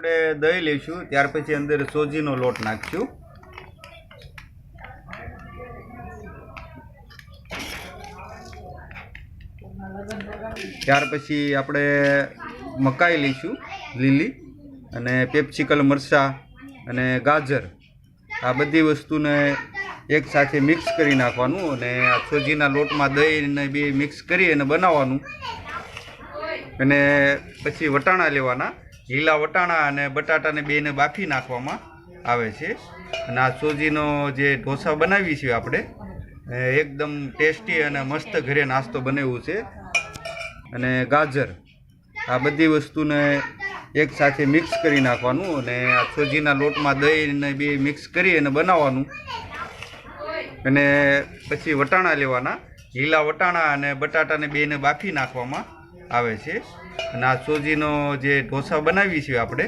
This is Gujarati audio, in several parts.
આપણે દહીં લઈશું, ત્યાર પછી અંદર સોજીનો લોટ નાખશું. ત્યાર પછી આપણે મકાઈ લઈશું, લીલી, અને પેપ્સિકલ મરચાં અને ગાજર. આ બધી વસ્તુને એક સાથે મિક્સ કરી નાખવાનું અને સોજીના લોટમાં દહીંને બી મિક્સ કરી અને બનાવવાનું. અને પછી વટાણા લેવાના. લીલા વટાણા અને બટાટાને બેને બાફી નાખવામાં આવે છે. અને આ સોજીનો જે ઢોસા બનાવી છે આપણે એકદમ ટેસ્ટી અને મસ્ત ઘરે નાસ્તો બનાવ્યું છે. અને ગાજર, આ બધી વસ્તુને એક સાથે મિક્સ કરી નાખવાનું અને આ સોજીના લોટમાં દહીંને બે મિક્સ કરી અને બનાવવાનું. અને પછી વટાણા લેવાના. લીલા વટાણા અને બટાટાને બેને બાફી નાખવામાં આવે છે. અને આ સોજીનો જે ઢોસા બનાવી છીએ આપણે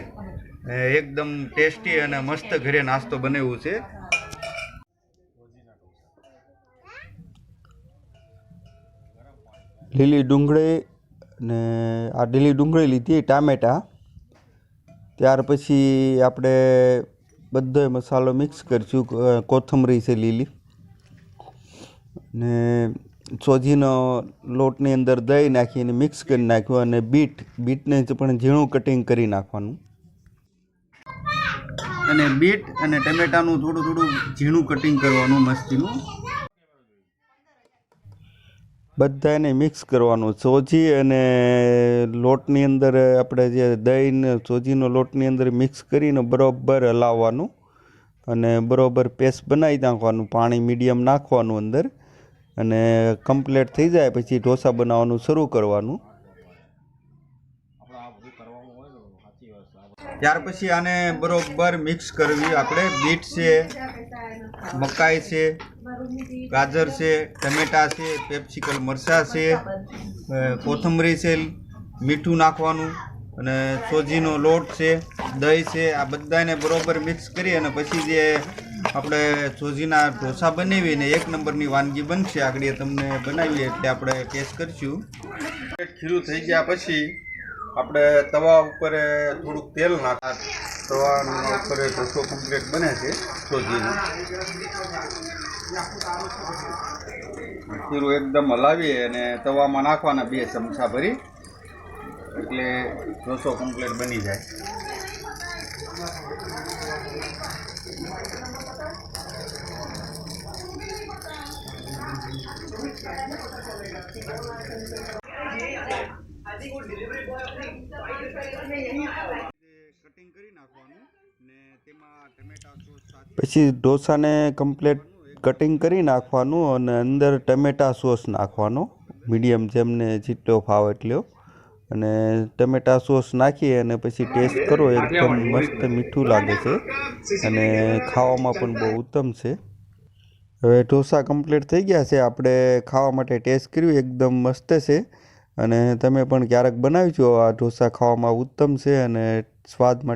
એકદમ ટેસ્ટી અને મસ્ત ઘરે નાસ્તો બનાવ્યું છે. લીલી ડુંગળી ને આ લીલી ડુંગળી લીધી, ટામેટાં. ત્યાર પછી આપણે બધો મસાલો મિક્સ કરીશું કોથમરી છે લીલી. ને સોજીનો લોટની અંદર દહીં નાખીને મિક્સ કરી નાખ્યું અને બીટ, બીટને પણ ઝીણું કટિંગ કરી નાખવાનું. અને બીટ અને ટમેટાનું થોડું થોડું ઝીણું કટિંગ કરવાનું મસ્તીનું. બધાને મિક્સ કરવાનું. સોજી અને લોટની અંદર આપણે જે દહીં સોજીનો લોટની અંદર મિક્સ કરીને બરોબર હલાવવાનું અને બરોબર પેસ્ટ બનાવી નાખવાનું, પાણી મીડિયમ નાખવાનું અંદર. અને કમ્પ્લીટ થઈ જાય, પછી ઢોસા બનાવવાનું શરૂ કરવાનું. ત્યાર પછી આને બરોબર મિક્સ કરવી આપણે. બીટ છે, મકાઈ છે, ગાજર છે, ટમેટા છે, પેપ્સિકલ મરચાં છે કોથમરી છે, મીઠું નાખવાનું, અને સોજીનો લોટ છે, દહીં છે, આ બધાને બરોબર મિક્સ કરી અને પછી જે આપણે સોજીના ઢોસા બનાવીને એક નંબરની વાનગી બનશે. આગળ તમને બનાવીએ એટલે આપણે ટેસ્ટ કરીશું. ખીરું થઈ ગયા પછી આપણે તવા ઉપર થોડુંક તેલ નાખા તવા ઉપર ઢોસો કમ્પ્લીટ બને છે સોજીનો. ખીરું એકદમ હલાવીએ અને તવામાં નાખવાના બે ચમચા ભરી. એટલે ઢોસો કમ્પ્લીટ બની જાય. પછી ઢોસાને કમ્પ્લીટ કટિંગ કરી નાખવાનું અને અંદર ટમેટા સોસ નાખવાનો મીડિયમ જેમને જેટલો ફાવે એટલો. અને ટમેટા સોસ નાખીએ અને પછી ટેસ્ટ કરો એકદમ મસ્ત મીઠું લાગે છે. અને ખાવામાં પણ બહુ ઉત્તમ છે. હવે ઢોસા કમ્પ્લીટ થઈ ગયા છે. આપણે ખાવા માટે ટેસ્ટ કર્યું એકદમ મસ્ત છે. અને તમે પણ ક્યારેક બનાવજો આ ઢોસા ખાવામાં ઉત્તમ છે અને સ્વાદ માટે